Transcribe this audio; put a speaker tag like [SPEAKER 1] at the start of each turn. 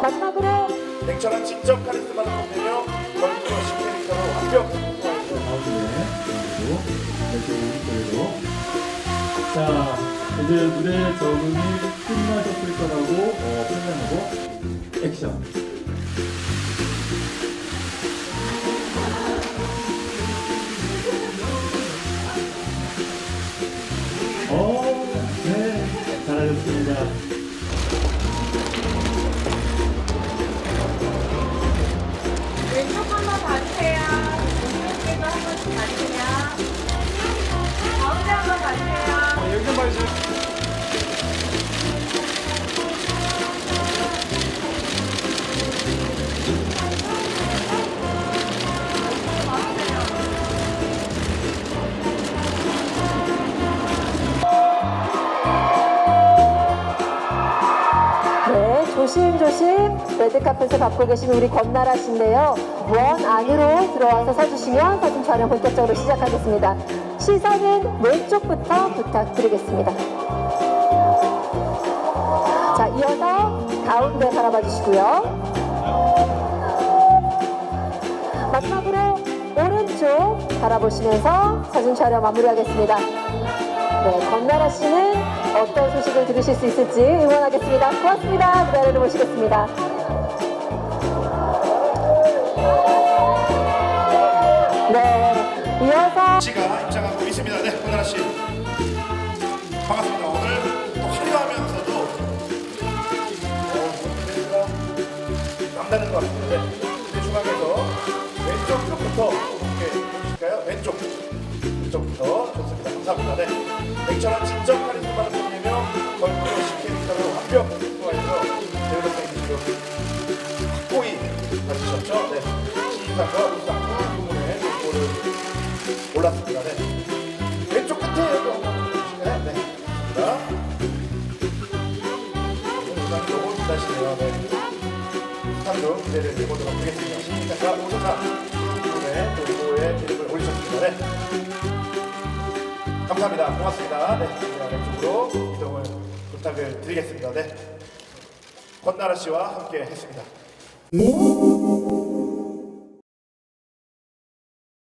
[SPEAKER 1] 마지막으로
[SPEAKER 2] 냉철한 지적 카리스마를 뽐내며 걸크러쉬 캐릭터로 완벽.
[SPEAKER 3] 그리고 이렇게 오른쪽으로 자 이제 무대 적응이 끝나셨을 거라고 어, 설명하고 액션. 어,
[SPEAKER 4] 봐주세요. 가운데 한번 봐주세요.
[SPEAKER 2] 여기 좀 봐주세요.
[SPEAKER 1] 네, 조심조심 레드카펫을 밟고 계신 우리 권나라 씨인데요. 원 안으로 들어와서 서주시면 사진 촬영 본격적으로 시작하겠습니다. 시선은 왼쪽부터 부탁드리겠습니다. 자, 이어서 가운데 바라봐 주시고요. 마지막으로 오른쪽 바라보시면서 사진 촬영 마무리하겠습니다. 네, 권나라 씨는 어떤 소식을 들으실 수 있을지 응원하겠습니다. 고맙습니다. 무대 아래로 모시겠습니다. 네, 이어서
[SPEAKER 2] 씨가 입장하고 있습니다. 네, 권나라 씨. 반갑습니다. 오늘 또 화려하면서도 어, 남다른 것 같은데 네, 중앙에서 왼쪽 쪽부터 함께 해주실까요? 왼쪽 왼쪽부터 네, 냉철한 지적 카리스마를 뽐내며 걸크러쉬 캐릭터로 완벽 소화해서 배우로서의 이미지로 확고히 가지셨죠? 네, 시상과 우상 부문에 골을 올랐습니다. 네. 왼쪽 끝에 한번 보시나요? 네. 자. 우상 조금 기다시네요. 네. 상도 기대를 해보도록 하겠습니다. 시상과 우상 부문에 골고의 감사합니다. 고맙습니다. 네. 왼쪽으로 이동을 부탁을 드리겠습니다. 네. 권나라 씨와 함께 했습니다.